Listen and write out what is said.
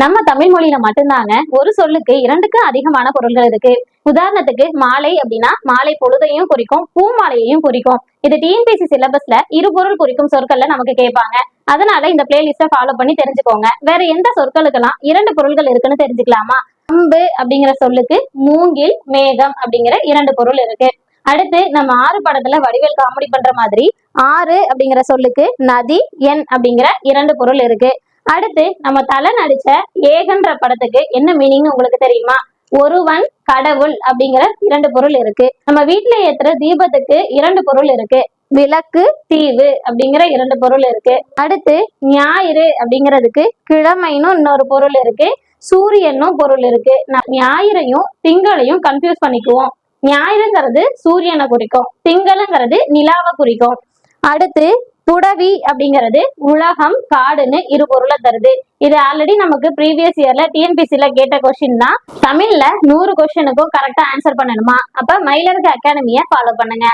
நம்ம தமிழ் மொழியில மட்டும்தாங்க. ஒரு சொல்லுக்கு இரண்டுக்கு அதிகமான பொருள்கள் இருக்கு. உதாரணத்துக்கு மாலை அப்படின்னா மாலை பொழுதையும் குறிக்கும் பூ மாலையையும் குறிக்கும். இது டிஎன்பிசி சிலபஸ்ல இரு பொருள் குறிக்கும் சொற்கள்ல நமக்கு கேட்பாங்க. அதனால இந்த பிளேலிஸ்ட ஃபாலோ பண்ணி தெரிஞ்சுக்கோங்க. வேற எந்த சொற்களுக்கெல்லாம் இரண்டு பொருள்கள் இருக்குன்னு தெரிஞ்சுக்கலாமா? அம்பு அப்படிங்கிற சொல்லுக்கு மூங்கில் மேகம் அப்படிங்கிற இரண்டு பொருள் இருக்கு. அடுத்து நம்ம ஆறு படத்துல வடிவேல் காமெடி பண்ற மாதிரி ஆறு அப்படிங்கிற சொல்லுக்கு நதி எண் அப்படிங்கிற இரண்டு பொருள் இருக்கு. அடுத்து நம்ம தலை நடிச்ச ஏகன்ற படத்துக்கு என்ன மீனிங் உங்களுக்கு தெரியுமா? ஒருவன் கடவுள் அப்படிங்கிற இரண்டு பொருள் இருக்கு. நம்ம வீட்டுல ஏத்துற தீபத்துக்கு இரண்டு பொருள் இருக்கு. விளக்கு தீவு அப்படிங்கிற இரண்டு பொருள் இருக்கு. அடுத்து ஞாயிறு அப்படிங்கிறதுக்கு கிழமைன்னு இன்னொரு பொருள் இருக்கு. சூரியனும் பொருள் இருக்கு. நான் ஞாயிறையும் திங்களையும் கன்ஃபியூஸ் பண்ணிக்குவோம். ஞாயிறுங்கிறது சூரியனை குறிக்கும். திங்களுங்கிறது நிலாவை குறிக்கும். அடுத்து புடவி அப்படிங்கிறது உலகம் காடுன்னு இரு பொருளை தருது. இது ஆல்ரெடி நமக்கு ப்ரீவியஸ் இயர்ல டிஎன்பிசில கேட்ட கொஸ்டின் தான். தமிழ்ல நூறு கொஸ்டினுக்கும் கரெக்டா ஆன்சர் பண்ணணுமா? அப்ப மயிலருக்கு அகாடமியை ஃபாலோ பண்ணுங்க.